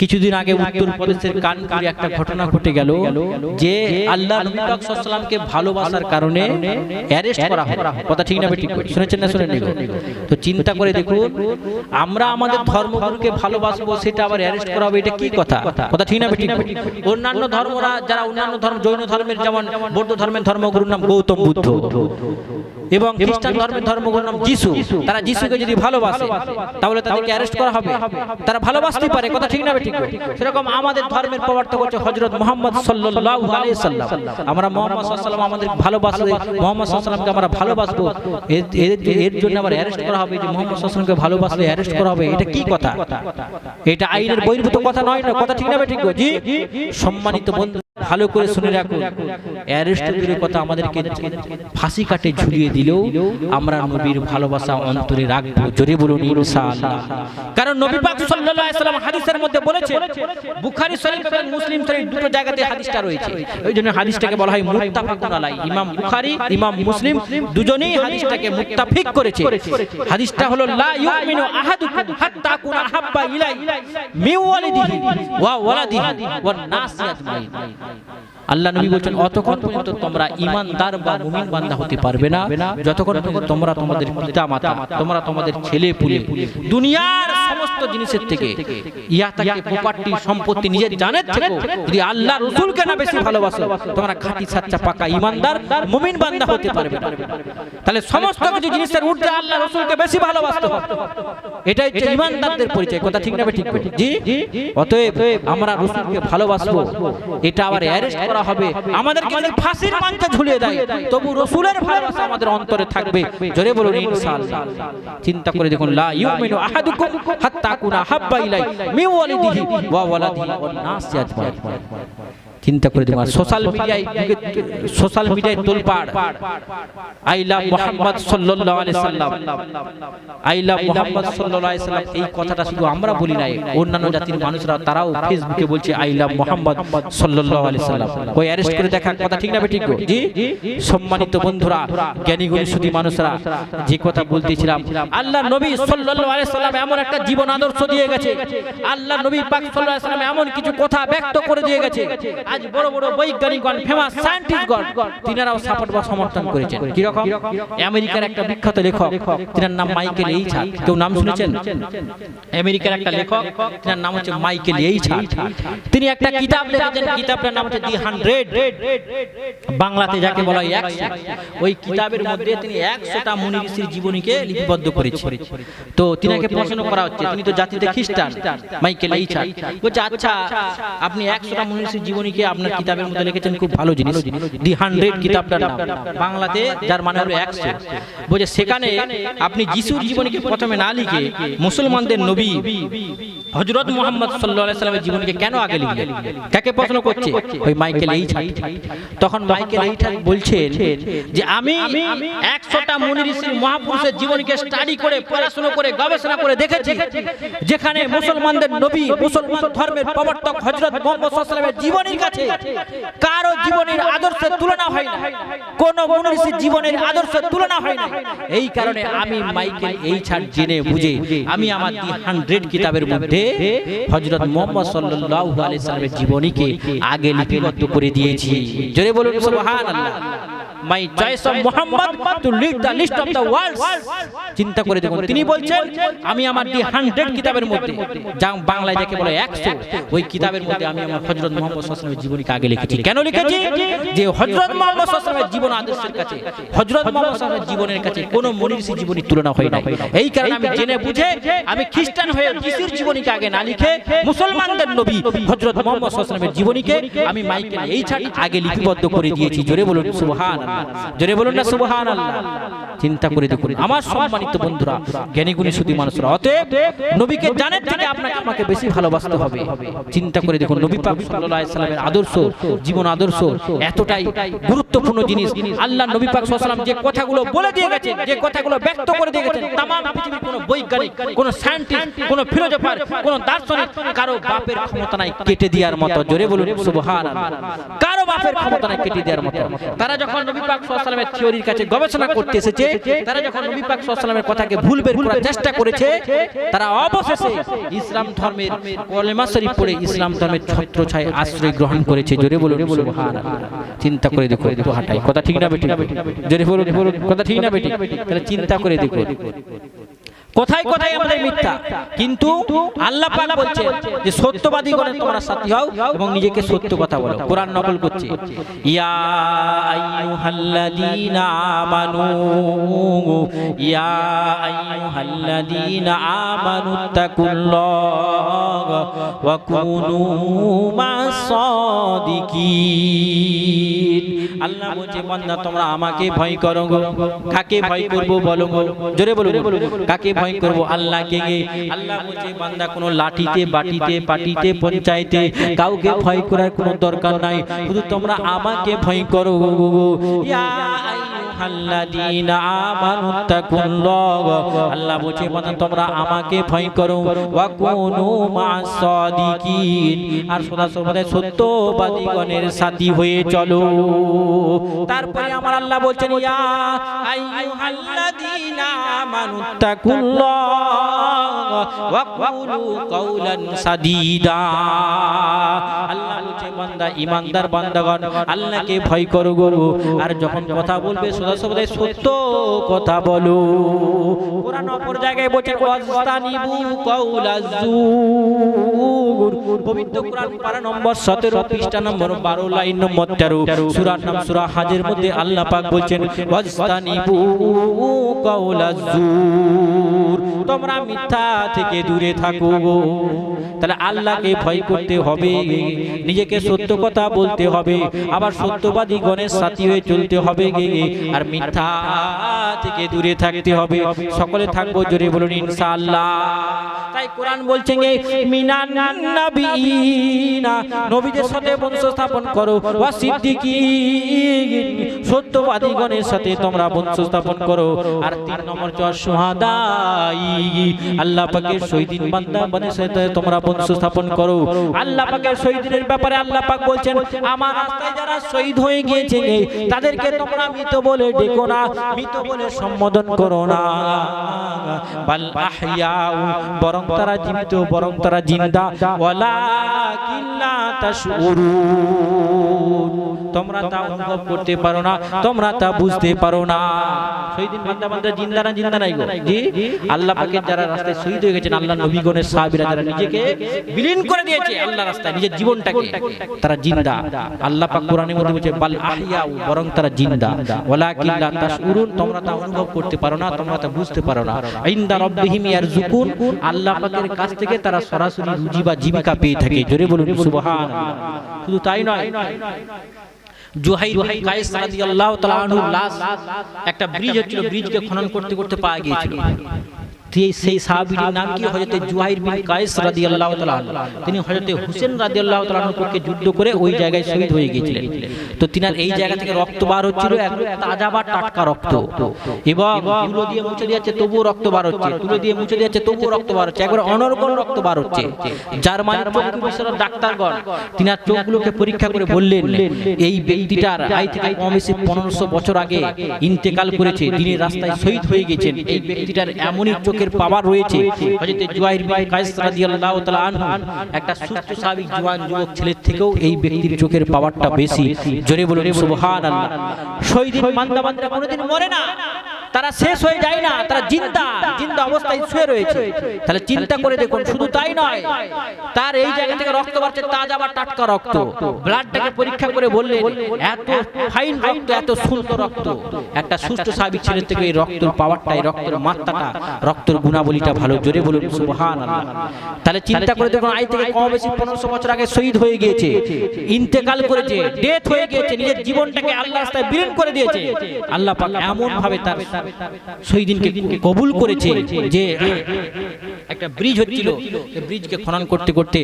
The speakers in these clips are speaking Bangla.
কিছুদিন আগে উত্তর প্রদেশের কানপুরে একটা ঘটনা ঘটে গেল যে আল্লাহ নবী ভালোবাসার কারণে কথা ঠিক না শুনেছেন না তো চিন্তা করে দেখুন, আমরা আমাদের ভালোবাসবো, সেটা আবার অ্যারেস্ট করা হবে, এটা কি কথা? কথা ঠিক না অন্যান্য ধর্মরা, যারা অন্যান্য ধর্ম, জৈন ধর্মের যেমন বৌদ্ধ ধর্মের ধর্মগুরুর নাম গৌতম বুদ্ধ এবং খ্রিস্টান ধর্মের ধর্মগুরুর নাম যিশু, তারা যিশুকে যদি ভালোবাসে, তাহলে তাদেরকে অ্যারেস্ট করা হবে। তারা ভালোবাসতে পারে। কথা ঠিক না ঠিক সেরকম আমাদের ধর্মের প্রবর্তক হচ্ছে হজরত মোহাম্মদ সাল্লাল্লাহু আলাইহি সাল্লাম। আমরা মোহাম্মদ সাল্লাম আমাদের মোহাম্মদ সাল্লামকে আমরা ভালোবাসবো। এর জন্য আবার অ্যারেস্ট করা হবে যে মোহাম্মদ সাল্লামকে ভালোবাসলে অ্যারেস্ট করা হবে, এটা কি কথা? এটা আইনের বহির্ভূত কথা নয় না? কথা ঠিক না ঠিক জি? সম্মানিত বন্ধু ভালো করে শুনে রাখুন। অ্যারেস্ট দূরের কথা আমাদেরকে ফাঁসি কাটে ঝুলিয়ে দিলেও আমরা নবীর ভালোবাসা অন্তরে রাখব। জোরে বলুন ইনশাআল্লাহ। কারণ নবী পাক সাল্লাল্লাহু আলাইহি সাল্লাম হাদিসের মধ্যে বলেছে বুখারী শরীফ এবং মুসলিম শরীফ দুটো জায়গাতে হাদিসটা রয়েছে। ওই জন্য হাদিসটাকে বলা হয় মুত্তাফাকুন আলাই। ইমাম বুখারী ইমাম মুসলিম দুজনেই হাদিসটাকে মুত্তাফিক করেছে। হাদিসটা হলো লা ইউমিনু আহাদুকুম হাত্তা কুনা হাব্বা ইলাই মিন ওয়ালিদিহি ওয়া ওয়ালাদিহি ওয়ান নাসি আজমাইন আল্লাহ নবী বলছেন, অতক্ষণ পর্যন্ত তোমরা ইমানদার বা মুমিন বান্দা হতে পারবে না। যতক্ষণ পর্যন্ত তোমরা তোমাদের পিতা মাতা তোমরা তোমাদের ছেলে পুলে দুনিয়ার সমস্ত জিনিসের থেকে প্রপার্টি সম্পত্তি নিজের জানের থেকে যদি আল্লাহ রসুলকে না বেশি ভালোবাসো, তোমরা খাঁটি সাচ্চা পাকা ইমানদার, মুমিন বান্দা হতে পারবে তাহলে সমস্ত কিছু জিনিসের ঊর্ধ্বে আল্লাহ রসুলকে বেশি ভালোবাসতে এটাই হচ্ছে ইমানদারদের পরিচয়। কথা ঠিক না ঠিক? জি? অতএব আমরা রসুলকে ভালোবাসবো, এটা আবার অ্যারেস্ট করা হবে। আমাদেরকে যদি ফাঁসির মঞ্চে ঝুলিয়ে দেয় তবু রসুলের ভালোবাসা আমাদের অন্তরে থাকবে। জোরে বলুন ইনশাআল্লাহ। চিন্তা করে দেখুন লা ইউমিনু আহাদুকুম হাত্তা কুনা হাব্বা ইলাই মিন ওয়ালিদিহি। ওয়া ওয়ালাদিহি। ওয়ান নাস চিন্তা করে দেখুন সোশ্যাল মিডিয়ায় সোশ্যাল মিডিয়ায় তোলপাড়। আই লাভ মোহাম্মদ সাল্লাল্লাহু আলাইহি সাল্লাম। আই লাভ মোহাম্মদ সাল্লাল্লাহু আলাইহি সাল্লাম। এই কথাটা শুধু আমরা বলি নাই অন্যান্য জাতির মানুষরা তারাও ফেসবুকে বলছে আই লাভ মোহাম্মদ সাল্লাল্লাহু আলাইহি সাল্লাম। ওই অ্যারেস্ট করে দেখা কথা ঠিক না ঠিক জি? সম্মানিত বন্ধুরা জ্ঞানী গুণী সুধী মানুষরা যে কথা বলতেছিলাম আল্লাহ নবী সাল্লাল্লাহু আলাইহি সাল্লাম এমন একটা জীবন আদর্শ দিয়ে গেছে। আল্লাহ নবী পাক সাল্লাল্লাহু আলাইহি সাল্লাম এমন কিছু কথা ব্যক্ত করে দিয়ে গেছে। আজ বড় বড় বৈজ্ঞানিকগণ ফেমাস সায়েন্টিস্টগণ তিনারাও সাপোর্ট বা সমর্থন করেছেন। কি রকম আমেরিকার একটা বিখ্যাত লেখক, তিনার নাম মাইকেল এইচার্ড কেউ নাম শুনেছেন? আমেরিকার একটা লেখক, তিনার নাম হচ্ছে মাইকেল এইচার্ড তিনি একটা কিতাব লিখেছেন, কিতাবটার নাম হচ্ছে দি হান্ড্রেড। বাংলাতে যাকে বলা হয় একশো। ওই কিতাবের মধ্যে তিনি একশোটা মুনি জীবনীকে লিপিবদ্ধ করেছেন। তো তিনাকে প্রশ্ন করা হচ্ছে, তিনি তো জাতিতে খ্রিস্টান, মাইকেল এইচার্ড বলছে আচ্ছা আপনি একশোটা মুনি জীবনীকে আপনার কিতাবের মধ্যে লিখেছেন খুব ভালো জিনিস দি হান্ড্রেড কিতাবটার নাম বাংলাতে যার মানে হলো একশো বলছে সেখানে আপনি যিশুর জীবনীকে প্রথমে না লিখে মুসলমানদের নবী হজরত মোহাম্মদ সাল্লামের জীবনীকে কেন আগে লিখলেন? প্রশ্ন করছে? ওই মাইকেল এই তখন মাইকেল এই বলছেন যে আমি একশোটা মুনি মহাপুরুষের জীবনীকে স্টাডি করে পড়াশোনা করে গবেষণা করে দেখেছি। যেখানে মুসলমানদের নবী মুসলমান ধর্মের প্রবর্তক হজরত মোহাম্মদ সাল্লামের জীবনীর কাছে কারও জীবনের আদর্শের তুলনা হয় না। কোন মনীষীর জীবনের আদর্শের তুলনা হয় না। এই কারণে আমি মাইকেল এই ছাড় জেনে বুঝে আমি আমার হান্ড্রেড কিতাবের মধ্যে হজরত মোহাম্মদ সাল্লাল্লাহু আলাইহি সাল্লামের জীবনীকে আগে লিপিবদ্ধ করে দিয়েছি। জোরে বলুন সুবহানাল্লাহ। My choice of Muhammad to lead the list of the world চিন্তা করে দেখুন, তিনি বলছেন, আমি আমার দি হান্ড্রেড কিতাবের মধ্যে, যা বাংলায় যাকে বলে একশো, ওই কিতাবের মধ্যে আমি আমার হজরত মোহাম্মদ সাল্লামের জীবনীকে আগে লিখেছি। কেন লিখেছি? যে হজরত মোহাম্মদ সাল্লামের জীবন আদর্শের কাছে, হজরত মোহাম্মদ সাল্লামের জীবনের কাছে কোনো মনীষী জীবনীর তুলনা হয় না এই কারণে আমি জেনে বুঝে, আমি খ্রিস্টান হয়ে যিশুর জীবনীকে আগে না লিখে মুসলমানদের নবী হজরত মোহাম্মদ সাল্লামের জীবনীকে আমি মাইকেল এই ছাড় আগে লিপিবদ্ধ করে দিয়েছি। জোরে বলুন সুবহান জোরে বলুন না সুবহান আল্লাহ চিন্তা করে দেখুন। আমার সম্মানিত বন্ধুরা জ্ঞানী গুণী সুদী মানুষরা অতএব নবীকে জানের থেকে আপনাকে আমাকে বেশি ভালোবাসতে হবে। চিন্তা করে দেখুন নবী পাক সাল্লাল্লাহু আলাইহি সাল্লামের আদর্শ জীবন আদর্শ এতটাই গুরুত্বপূর্ণ জিনিস। আল্লাহ নবী পাক সাল্লাল্লাহু আলাইহি সাল্লাম যে কথাগুলো বলে দিয়ে গেছেন যে কথাগুলো ব্যক্ত করে দিয়ে গেছেন তাম পৃথিবীর কোনো বৈজ্ঞানিক কোনো সায়েন্টিস্ট কোনো ফিলোসফার কোনো দার্শনিক কারও বাপের ক্ষমতা নাই কেটে দেওয়ার মতো। জোরে বলুন সুবহানাল্লাহ কারও বাপের ক্ষমতা নাই কেটে দেওয়ার মতো তারা যখন ইসলাম ধর্মের কলেমা ইসলাম ধর্মের ছত্রছায় গ্রহণ করেছে। জোরে বলুন চিন্তা করে দেখো, একটু হাঁটাই। কথা ঠিক না বেটি জোরে বলুন, কথা ঠিক না বেটি তাহলে চিন্তা করে দেখো। কোথায় কোথায় আমাদের মিথ্যা। কিন্তু আল্লাহ পাক বলছেন যে সত্যবাদী গণে তোমরা সাথী হও এবং নিজেকে সত্য কথা বলো। কোরআন নকল করছে। ইয়া আইয়ুহাল্লাযীনা আমানু ইয়া আইয়ুহাল্লাযীনা আমানু তাকুল্লাহ ওয়া কুনু মা'আস সাদিকিন। আল্লাহ বলছে বান্দা তোমরা আমাকে ভয় করো কাকে ভয় করব বলো জোরে বলো কাকে ভয় করব আল্লাহকে আল্লাহ বলছে, বান্দা কোনো লাঠিতে, বাটিতে, পাটিতে, পঞ্চায়েতে কাউকে ভয় করার কোনো দরকার নাই। শুধু তোমরা আমাকে ভয় করো। ইয়া আইয়ুহাল্লাযীনা আমানু আল্লাহ বলছে তোমরা আমাকে ভয় করো। ওয়া কুনু আর সদা হয়ে চলো। তারপরে আমার আল্লাহ বলছেন, ইয়া আইয়ুহাল্লাযীনা আমানু আল্লাহ বান্দা, ইমানদার বান্দাগণ, আল্লাহকে ভয় করো গো। আর যখন কথা বলবে সদা সর্বদা সত্য কথা বলো। কোরআন অপর জায়গায় বলছে ওয়াস্তানিবু কাওলাজ জুর পবিত্র কোরআন পারা নম্বর 17 পৃষ্ঠা নম্বর 12 লাইন নম্বর 13 সূরার নাম সূরা হাজের মধ্যে আল্লাহ পাক বলছেন তোমরা মিথ্যা থেকে দূরে থাকো তাহলে আল্লাহকে ভয় করতে হবে, নিজেকে সত্য কথা বলতে হবে, আবার সত্যবাদী গণের সাথী হয়ে চলতে হবে আর মিথ্যা থেকে দূরে থাকতে হবে। সকলে থাকব, জোরে বলুন, ইনশাআল্লাহ। তাই কোরআন বলছে গে মিনান তোমরা বংশ স্থাপন করো। আল্লাহ পাকের শহীদিন ব্যাপারে আল্লাহ পাক বলছেন, আমার রাস্তায় যারা শহীদ হয়ে গিয়েছে তাদেরকে তোমরা মৃত বলে ডেকো না, মৃত বলে সম্বোধন করো না। বরং তারা জীবিত, বরং তারা জিন্দা ওয়ালাকিন লা তাশউরুন তোমরা তা অনুভব করতে পারো না তোমরা তা বুঝতে পারো না। বান্দা বান্দা জিন্দা না জিন্দা নাই গো। জি? আল্লাহ পাকের যারা রাস্তায় শহীদ হয়ে গেছেন আল্লাহ নবীগণের সাহাবীরা যারা নিজেকে বিলীন করে দিয়েছে আল্লাহ রাস্তায় নিজের জীবনটাকে। তারা জিন্দা। আল্লাহ পাক কোরআনের মধ্যে বলছে বাল আহইয়াউ বরং তারা জিন্দা। ওয়ালাকিন লা তাশউরুন তোমরা তা অনুভব করতে পারো না তোমরা তা বুঝতে পারো না। ইনদা রাব্বিহিম ইয়ারজুকুন আল্লাহ পাকের কাছ থেকে তারা সরাসরি রুজি বা জীবিকা পেয়ে থাকে। জোরে বলুন সুবহানাল্লাহ। শুধু তাই নয়। জুহাইর কায়েস রাদিয়াল্লাহু তাআলা আনহুর লাশ একটা ব্রিজ হচ্ছিল ব্রিজকে খনন করতে করতে পাওয়া গিয়েছিল। সেই সাহাবীর নাম কি? জুহাইর বিন কায়েস রাদিয়াল্লাহু তাআলা তিনি হুসেন রাদিয়াল্লাহু তাআলা পক্ষে যুদ্ধ করে ওই জায়গায় শহীদ হয়ে গিয়েছিলেন। তো তিনার এই জায়গা থেকে রক্ত বার হচ্ছিল তাজা বা টাটকা রক্ত। এবং তুলো দিয়ে মুছে দিয়েছে তবুও রক্ত বার হচ্ছে। তুলো দিয়ে মুছে দিয়েছে তবুও রক্ত বার হচ্ছে। একবার অনর্গল রক্ত বার হচ্ছে। জার্মানির চক্ষু বিশেষজ্ঞ ডাক্তারগণ তিনার চোখগুলোকে পরীক্ষা করে বললেন এই ব্যক্তিটার আই থেকে কম বেশি পনেরোশো বছর আগে ইন্তেকাল করেছে। তিনি রাস্তায় শহীদ হয়ে গেছেন। এই ব্যক্তিটার এমনই চোখের পাওয়ার রয়েছে। হযরত জুয়াইর বিন কায়েস রাদিয়াল্লাহু তাআলা আনহু একটা সুস্থ স্বাভাবিক জওয়ান যুবক ছেলের থেকেও এই ব্যক্তির চোখের পাওয়ারটা বেশি। জোরে বলুন সুবহানাল্লাহ। শহীদ বান্দা বান্দা কোনোদিন মরে না? তারা শেষ হয়ে যায় না, তারা জিন্দা জিন্দা অবস্থায় শুয়ে রয়েছে। তাহলে চিন্তা করে দেখুন, শুধু তাই নয়, তার এই জায়গা থেকে রক্ত বাড়ছে, তাজা বা টাটকা রক্ত। ব্লাডটাকে পরীক্ষা করে বললেন, এত ফাইন রক্ত, এত সুন্দর রক্ত। একটা সুস্থ স্বাভাবিক ছেলের থেকে এই রক্তের পাওয়ারটা এই রক্তের মাত্রাটা, রক্তের গুণাবলীটা ভালো, জোরে বলুন, সুবহানাল্লাহ। তাহলে চিন্তা করে দেখুন আই থেকে কম বেশি পনেরোশো বছর আগে শহীদ হয়ে গিয়েছে, ইন্তেকাল করেছে ডেথ হয়ে গিয়েছে, নিজের জীবনটাকে আল্লাহ রাস্তায় বিলীন করে দিয়েছে। আল্লাহ পাক এমন ভাবে তার শহীদিনকে কবুল করেছে যে একটা ব্রিজ হচ্ছিল। ব্রিজকে খনন করতে করতে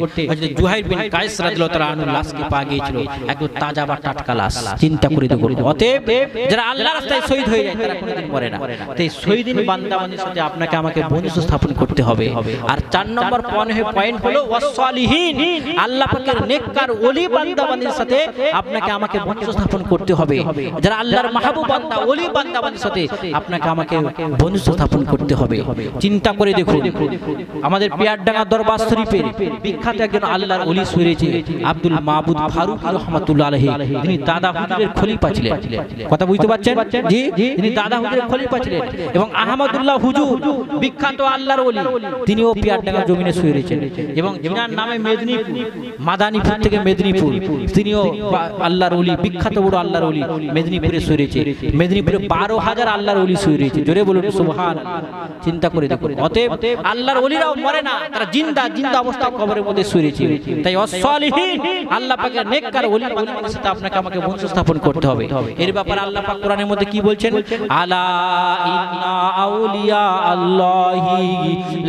জুহাইর বিন কায়েস রাদিয়াল্লাহু লাশকে গিয়েছিল। একদম তাজা বা টাটকা লাশ। চিন্তা করে অতএব যারা আল্লাহর রাস্তায় শহীদ হয়ে যায়, তারা কোনোদিন মরে না। তাই শহীদিন সাথে আপনাকে আমাকে বন্ধুত্ব স্থাপন করতে হবে। আর চার নম্বর পয়েন্ট হলো আল্লাহ পাকের নেককার ওলি বান্দাবান্দির সাথে আপনাকে আমাকে বন্ধুত্ব স্থাপন করতে হবে। যারা আল্লাহর মাহবুব বান্দা, ওলি বান্দাবান্দির সাথে আপনাকে আমাকে বন্ধুত্ব স্থাপন করতে হবে। চিন্তা করে দেখুন। আমাদের পিয়ারডাঙ্গা দরবার শরীফের বিখ্যাত একজন আল্লাহর ওলি সুরেছে আব্দুল মাহবুদ ফারুক রহমাতুল্লাহ আলাইহি। তিনি দাদা হুজুরের খলিফা ছিলেন। কথা বুঝতে পারছেন? জি? তিনি দাদা হুজুরের খলিফা ছিলেন। এবং আহমদুল্লাহ হুজুর বিখ্যাত আল্লাহর ওলি। তিনিও পিয়ারডাঙ্গা জমিনে শুয়ে এবং যিনার নামে মেদিনীপুর, মাদানীপুর থেকে মেদিনীপুর। তিনিও আল্লাহর ওলি, বিখ্যাত বড় আল্লাহর ওলি মেদিনীপুরে শুয়ে মেদিনীপুরে বারো হাজার আল্লাহর ওলি শুয়ে জোরে বলুন সুবহান চিন্তা করে দেখুন। অতএব আল্লাহর ওলিরাও মরে না, তারা জিন্দা জিন্দা অবস্থা কবরের মধ্যে শুয়ে রয়েছে তাই অসলিহীন, আল্লাহ পাকের নেককার ওলি ওলিদের সাথে আপনাকে আমাকে বংশ স্থাপন করতে হবে। এর ব্যাপারে আল্লাহ পাক কোরআনের মধ্যে কি বলছেন? আলা ইন্না আউলিয়া আল্লাহি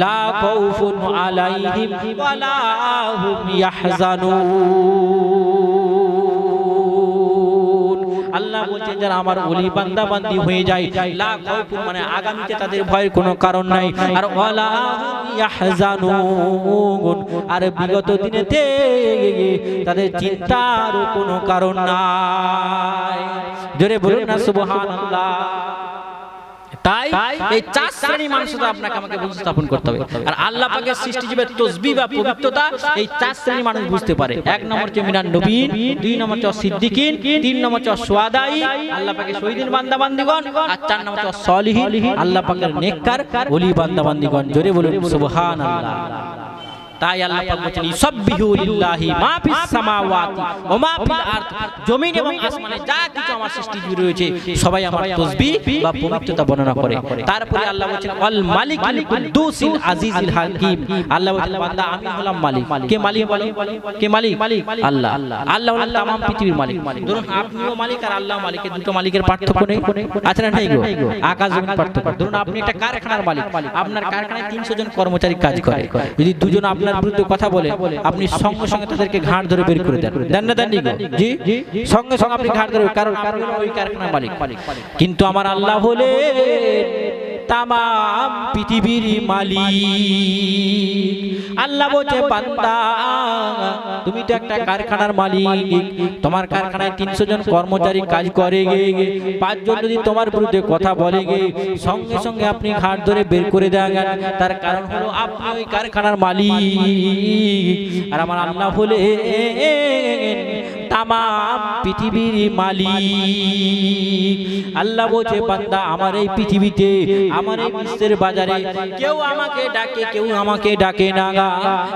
লা খাউফুন আলাইহিম ওয়ালা হুম ইয়াহজানুন। যারা আমার ওলি বান্দা বান্দি হয়ে যায়। লা খাউফুন মানে আগামীতে তাদের ভয়ের কোনো কারণ নাই। আর ওয়ালা ইয়াহজানুন। আর বিগত দিনেতে তাদের চিন্তার কোনো কারণ নাই। জোরে বলুন না, সুবহানাল্লাহ। তাই এই চার শ্রেণি আপনাকে আমাকে বুঝ স্থাপন করতে হবে। আর আল্লাহ পাকের সৃষ্টিজীবের তসবি বা পবিত্রতা এই চার শ্রেণি মানুষ বুঝতে পারে। এক নম্বর হচ্ছে মিনান নবীন দুই নম্বর হচ্ছে সিদ্দিকিন তিন নম্বর হচ্ছে সোয়াদাই আল্লাহ পাকের শহীদিন বান্দা বান্দিগণ আর চার নম্বর হচ্ছে সলিহিন আল্লাহ পাকের নেককার ওলি বান্দা বান্দিগণ জোরে বলুন সুবহানাল্লাহ। তাই আল্লাহ পাক বলেন মা ফিস সামাওয়াতি ওয়া মা ফিল আরদ। জমিন এবং আসমানে যা কিছু আমার সৃষ্টি রয়েছে, সবাই আমার তাসবিহ বা পবিত্রতা বর্ণনা করে। তারপরে আল্লাহ বলেন আল মালিকুল কুদ্দুসিল আজিজিল হাকিম। আল্লাহ বলেন বান্দা, আমি হলাম মালিক। কে মালিক কে মালিক? আল্লাহ। আল্লাহ হলেন পৃথিবীর মালিক। ধরুন, আপনিও মালিক আর আল্লাহ মালিক দুটো মালিকের পার্থক্য নেই। আছে না গো? আকাশ জমিন পার্থক্য। ধরুন, আপনি একটা কারখানার মালিক। আপনার কারখানায় তিনশো জন কর্মচারী কাজ করে। যদি দুজন আপনার বিরুদ্ধে কথা বলে আপনি সঙ্গে সঙ্গে তাদেরকে ঘাট ধরে বের করে দেন। দেন না দেননি জি সঙ্গে সঙ্গে আপনি ঘাট ধরে কারণ কারণ ওই কারখানা মালিক কিন্তু আমার আল্লাহ হলে তামাম পৃথিবীর মালিক। আল্লাহ বলছে, বান্দা, তুমি তো একটা কারখানার মালিক। তোমার কারখানায় তিনশো জন কর্মচারী কাজ করে গে। পাঁচজন যদি তোমার বিরুদ্ধে কথা বলে গে, সঙ্গে সঙ্গে আপনি ঘাট ধরে বের করে দেন তার কারণ হলো আপনি ওই কারখানার মালিক। আর আমার আল্লাহ হলে তামাম পৃথিবীর মালিক। আল্লাহ বলছে, বান্দা, আমার এই পৃথিবীতে, আমার এই বিশ্বের বাজারে কেউ আমাকে ডাকে, কেউ আমাকে ডাকে না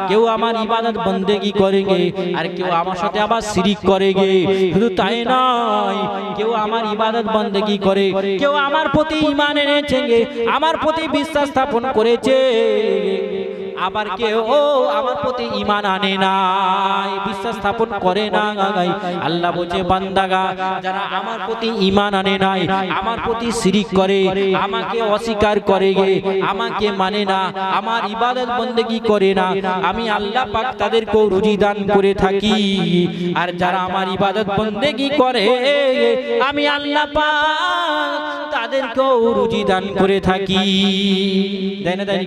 কেউ আমার ইবাদত বন্দেগি করে গে আর কেউ আমার সাথে আবার শিরিক করে গে শুধু তাই নয়, কেউ আমার ইবাদত বন্দেগি করে, কেউ আমার প্রতি ইমান এনেছে আমার প্রতি বিশ্বাস স্থাপন করেছে। আবার কেউ ও আমার প্রতি ইমান আনে নাই বিশ্বাস স্থাপন করে না গাই আল্লাহ বলছে বান্দাগা যারা আমার প্রতি ইমান আনে নাই আমার প্রতি শিরিক করে আমাকে অস্বীকার করে গে আমাকে মানে না আমার ইবাদত বন্দেগি করে না আমি আল্লাহ পাক তাদেরকেও রুজি দান করে থাকি। আর যারা আমার ইবাদত বন্দেগি করে আমি আল্লাহ পাক তাদেরকেও রুজি দান করে থাকি। দেয় না, দেয়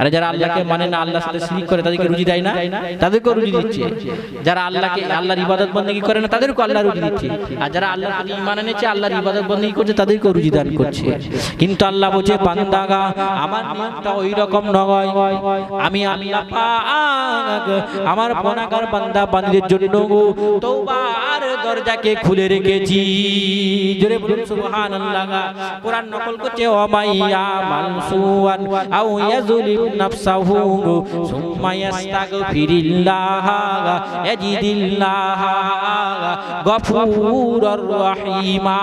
আরে যারা আল্লাহকে মানে না, আল্লাহর সাথে শিরিক করে, তাদেরকে রুজি দেয় না? তাদেরকেও রুজি দিচ্ছে। যারা আল্লাহকে, আল্লাহর ইবাদত বন্দেগি করে না, তাদেরকেও আল্লাহ রুজি দিচ্ছে। আর যারা আল্লাহর প্রতি ঈমান এনেছে, আল্লাহর ইবাদত বন্দেগি করছে, তাদেরকেও রুজি দান করছে। কিন্তু আল্লাহ বলছে বান্দাগা আমার নিয়মটা ওই রকম নয়। আমি আল্লাহ পাক, আমার পনাগার বান্দা, বান্দিদের জন্য তওবার দরজাকে খুলে রেখেছি। জোরে বলুন, সুবহানাল্লাহ। কোরআন নকল করছে ওমাইয়া মানসুয়ান, আও ইয়াজুলিম নাফসাহু, সুম্মা ইয়াস্তাগফিরিল্লাহ, ইয়াজিদিল্লাহ, গফুরুর রহিমা।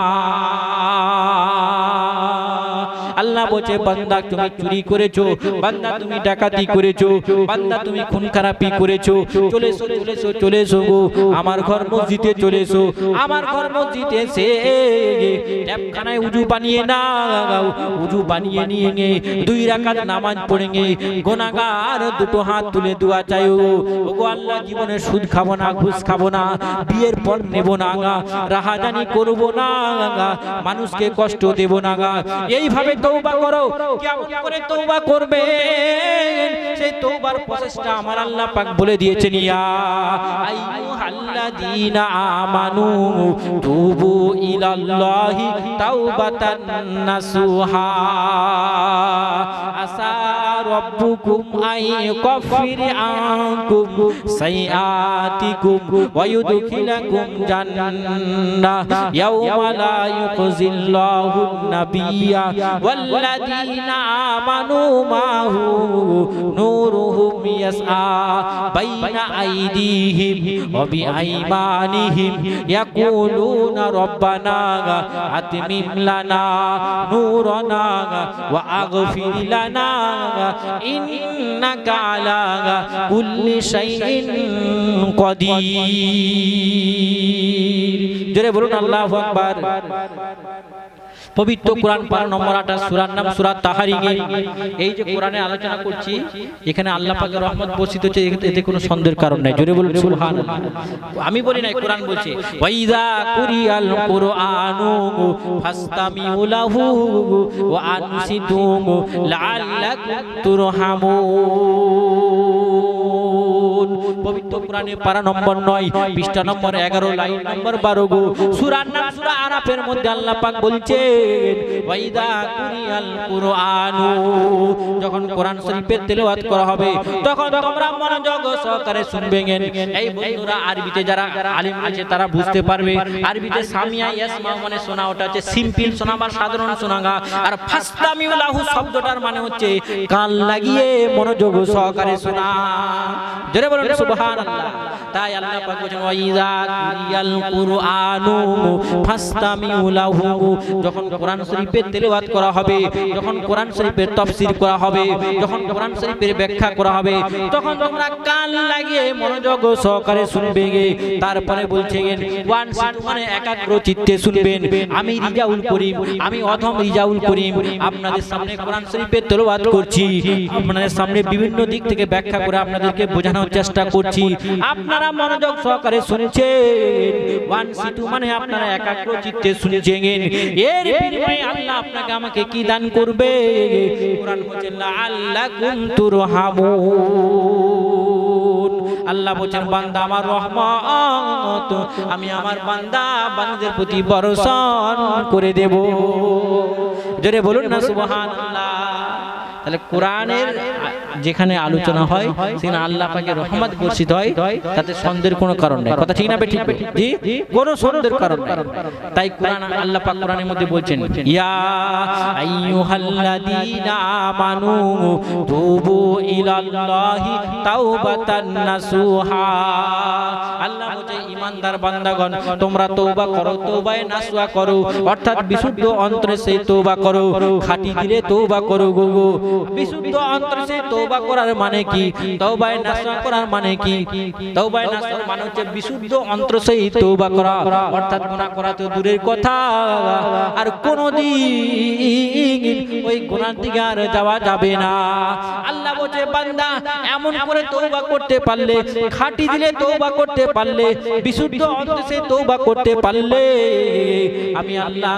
আল্লাহ বলছে বান্দা তুমি চুরি করেছ বান্দা তুমি ডাকাতি করেছ বান্দা তুমি খুন খারাপি করেছ চলে এসো চলে এসো চলে এসো গো আমার ঘর মসজিদে চলে এসো আমার ঘর মসজিদে এসে ট্যাপখানায় উজু বানিয়ে না উজু বানিয়ে নিয়ে গে দুই রাকাত নামাজ পড়ে গে গোনাগার দুটো হাত তুলে দোয়া চাই ও গো আল্লাহ জীবনে সুদ খাব না ঘুষ খাব না বিয়ের পর নেব না গা রাহাজানি করব না গা মানুষকে কষ্ট দেব না গা এইভাবে তৌবা করো। কেমন করে তৌবা করবে সেই তৌবার প্রসেসটা আমার আল্লাহ পাক বলে দিয়েছেন, ইয়া আইয়ুহাল্লাযীনা আমানু তুবু ইলাল্লাহি তাওবাতান নাসুহা। আসা রাব্বুকুম আই ইয়াগফির আনকুম সাইয়াতিকুম ওয়া ইউদখিলাকুম জান্নাহ। ইয়াওমা লা ইউখজিল্লাহু নাবিয়্যা মাহু নূরুহুম ইয়াসআ বাইনা আইদিহিম ওয়া বিআইমানিহিম ইয়াকুলুনা রব্বানা আতমিম লানা নূরানা ওয়া আগফির লানা ইন্নাকা আলা কুল্লি শাইইন কদির জোরে বলুন আল্লাহু আকবার. পবিত্র কোরআন পারা নম্বর আটা সুরার নাম সুরা তাহারিগে এই যে কোরআনে আলোচনা করছি এখানে আল্লাহ পাকের রহমত বর্ষিত হচ্ছে এতে- এতে কোনো সন্দেহের কারণ নাই। জোরে বলুন সুবহান। আমি বলি নাই কোরআন বলছে ওয়াইদা কুরিয়াল কুরআনু ফাস্তামিউ লাহু ওয়া আনসিতু লাআল্লাকুম তুরহামুন. পবিত্র কোরআনে পারা নম্বর নয়, পৃষ্ঠা নম্বর এগারো, লাইন নম্বর বারো গো। সুরার নাম সুরা আরাফের মধ্যে আল্লাহ পাক বলছেন, ওয়াইদা কুরিয়াল কুরআনু। যখন কোরআন শরীফের তেলাওয়াত করা হবে, তখন তোমরা মনোযোগ সহকারে শুনবে এই বন্ধুরা, আরবিতে যারা আলিম আছে তারা বুঝতে পারবে। আরবিতে সামিয়া ইয়াসমা মানে শোনা ওটা হচ্ছে সিম্পল শোনা বা সাধারণ শোনাগা আর ফাস্তামিউ লাহু শব্দটার মানে হচ্ছে, কান লাগিয়ে মনোযোগ সহকারে শোনা। জোরে বলুন সুবহানাল্লাহ। তাই আল্লাহ পাক বলেন ওয়াইদা কুরিয়াল কুরআনু ফাস্তামিউ লাহু। যখন কোরআন শরীফের তেলাওয়াত করা হবে, যখন কোরআন শরীফের তাফসীর করা হবে, যখন কোরআন শরীফের ব্যাখ্যা করা হবে, তখন তোমরা কান লাগিয়ে মনোযোগ সহকারে শুনবে তারপরে বলছেন, ওয়ান মানে একাগ্র চিত্তে শুনবেন। আমি রিজাউল করিম, আমি অধম রিজাউল করিম। আপনাদের সামনে কোরআন শরীফের তেলাওয়াত করছি। আপনাদের সামনে বিভিন্ন দিক থেকে ব্যাখ্যা করে আপনাদেরকে বোঝানোর চেষ্টা করছি। আপনারা মনোযোগ সহকারে শুনেছেন। ওয়ান সিটু মানে আপনারা একাগ্র চিত্তে শুনেছেন। এর বিনিময়ে আল্লাহ আপনাকে আমাকে কি দান করবে? কোরআন বলছেন আল্লাহ কুনতুর হামুন আল্লাহ বলছেন বান্দা আমার রহমত। আমি আমার বান্দা বান্দাদের প্রতি বর্ষণ করে দেব। জোরে বলুন না সুবহানাল্লাহ। তাহলে কোরআনের যেখানে আলোচনা হয় সেখানে আল্লাহ পাকে রহমত বর্ষিত হয় তাতে সন্দেহের কোনো কারণ নেই। কথা ঠিক না ঠিক? জি কোনো সন্দেহের কারণ নেই। তাই কোরআন আল্লাহ পাক কোরআনের মধ্যে বলছেন ইয়া আইয়ুহাল্লাযীনা আমানু তুবু ইলাল্লাহি তাওবাতান নাসুহা। আল্লাহ ইমানদার বান্দাগণ, তোমরা তওবা করো, তওবায়ে নাসুহা করো। অর্থাৎ বিশুদ্ধ অন্তরে সেই তওবা করো। খাঁটি দিলে তওবা করো গো গো। বিশুদ্ধ অন্তরে সেই তওবা করার মানে কি? তওবায়ে নাসুহা করার মানে কি? তওবায়ে নাসুহা মানে হচ্ছে বিশুদ্ধ অন্তর সেই তওবা করা। অর্থাৎ গুনাহ করা তো দূরের কথা। আর কোনদিন ওই গুনার দিকে আর যাওয়া যাবে না। আল্লাহ বলছে, বান্দা, এমন করে তওবা করতে পারলে, খাঁটি দিলে তওবা করতে পারলে বিশুদ্ধ অন্তরে সেই তওবা করতে পারলে আমি আল্লাহ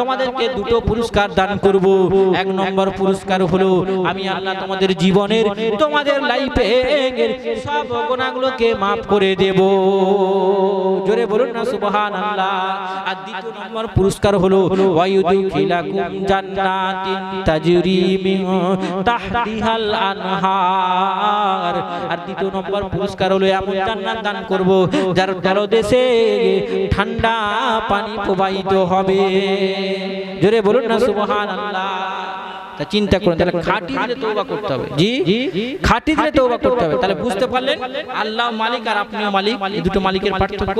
তোমাদেরকে দুটো পুরস্কার দান করব। এক নম্বর পুরস্কার হলো আমি আল্লাহ তোমাদের জীবনের তোমাদের লাইফে সব গুণাগুলোকে মাফ করে দেব। জোরে বলুন না সুবহানাল্লাহ। আর দ্বিতীয় নম্বর পুরস্কার হলো ওয়ায়ুদখিলাকুম জান্নাতিন তাজরি মিন তাহতিহাল আনহার। আর দ্বিতীয় নম্বর পুরস্কার হলো এমন জান্নাত দান করব, যার দেশে ঠান্ডা পানি প্রবাহিত হবে। জোরে বলুন না, সুবহানাল্লাহ। তা চিন্তা করুন তাহলে খাঁটি দিলে করতে হবে। জি খাঁটি দিলে করতে হবে। তাহলে বুঝতে পারলেন আল্লাহ মালিক আর আপনিও মালিক এই দুটো মালিকের পার্থক্য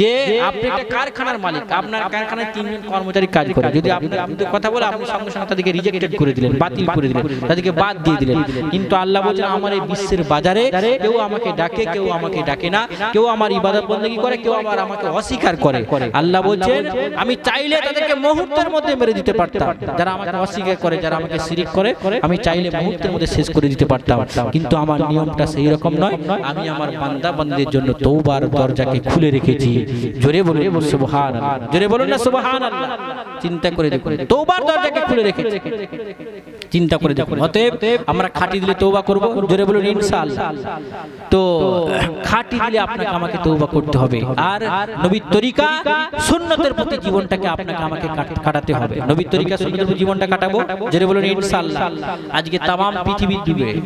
যে আপনি একটা কারখানার মালিক আপনার কারখানায় তিনজন কর্মচারী কাজ করে। যদি আপনি কথা বলে আপনি সঙ্গে সঙ্গে তাদেরকে রিজেক্টেড করে দিলেন বাতিল করে দিলেন তাদেরকে বাদ দিয়ে দিলেন। কিন্তু আল্লাহ বলছেন আমার এই বিশ্বের বাজারে কেউ আমাকে ডাকে কেউ আমাকে ডাকে না কেউ আমার ইবাদত বন্দী করে কেউ আবার আমাকে অস্বীকার করে। আল্লাহ বলছেন আমি চাইলে তাদেরকে মুহূর্তের মধ্যে মেরে দিতে পারতাম যারা আমাকে অস্বীকার করে যারা আমাকে শিরিক করে, আমি চাইলে মুহূর্তের মধ্যে শেষ করে দিতে পারতাম। কিন্তু আমার নিয়মটা সেই রকম নয়। আমি আমার বান্দা বান্দিদের জন্য তৌবার দরজাকে খুলে রেখেছি। জোরে বলুন সুবহান জোরে বলুন না সুবহান চিন্তা করে দেখুন তৌবার দরজাকে খুলে রেখেছি। চিন্তা করে দেখুন। অতএব আমরা খাঁটি দিলে তৌবা করব। জোরে বলুন, ইনশাআল্লাহ। তো, খাঁটি দিলে আপনাকে আমাকে তৌবা করতে হবে। আর নবীর তরিকা সুন্নতের প্রতি জীবনটাকে আপনাকে আমাকে কাটাতে হবে। নবীর তরিকা সুন্নতের প্রতি জীবনটা কাটাবো। জোরে বলুন ইনশাআল্লাহ। আজকে তাম পৃথিবী জুড়ে।